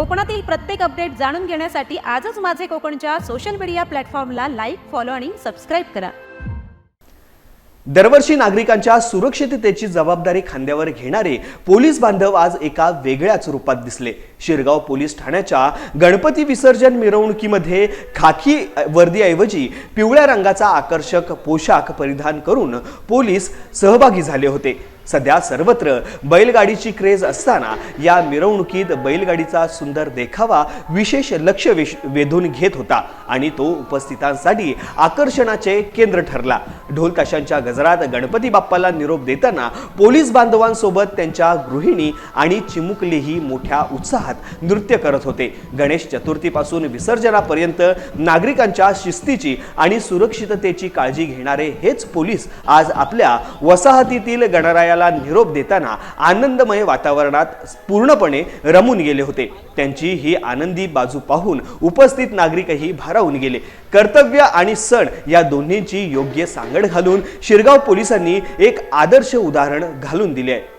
कोकणातील प्रत्येक अपडेट जाणून घेण्यासाठी आजच माझे कोकणच्या सोशल मीडिया प्लॅटफॉर्मला लाईक फॉलो आणि सबस्क्राईब करा. दरवर्षी नागरिकांच्या सुरक्षिततेची जबाबदारी खांद्यावर घेणारे पोलीस बांधव आज एका वेगळ्याच रूपात दिसले. शिरगाव पोलीस ठाण्याच्या गणपती विसर्जन मिरवणुकीमध्ये खाकी वर्दीऐवजी पिवळ्या रंगाचा आकर्षक पोशाख परिधान करून पोलीस सहभागी झाले होते. सध्या सर्वत्र बैलगाडीची क्रेज असताना या मिरवणुकीत बैलगाडीचा सुंदर देखावा विशेष लक्ष वेश- वेधून घेत होता आणि तो उपस्थितांसाठी आकर्षणाचे केंद्र ठरला. ढोल ताशांच्या गजरात गणपती बाप्पाला निरोप देताना पोलीस बांधवांसोबत त्यांच्या गृहिणी आणि चिमुकलेही मोठ्या उत्साहात नृत्य करत होते. गणेश चतुर्थीपासून विसर्जनापर्यंत नागरिकांच्या शिस्तीची आणि सुरक्षिततेची काळजी घेणारे हेच पोलीस आज आपल्या वसाहतीतील गणरायाला विजयाला निरोप देताना आनंदमय वातावरणात पूर्णपणे रमून गेले होते. त्यांची ही आनंदी बाजू पाहून उपस्थित नागरिकही भारावून गेले. कर्तव्य आणि सण या दोन्हींची योग्य सांगड घालून शिरगाव पोलिसांनी एक आदर्श उदाहरण घालून दिले आहे.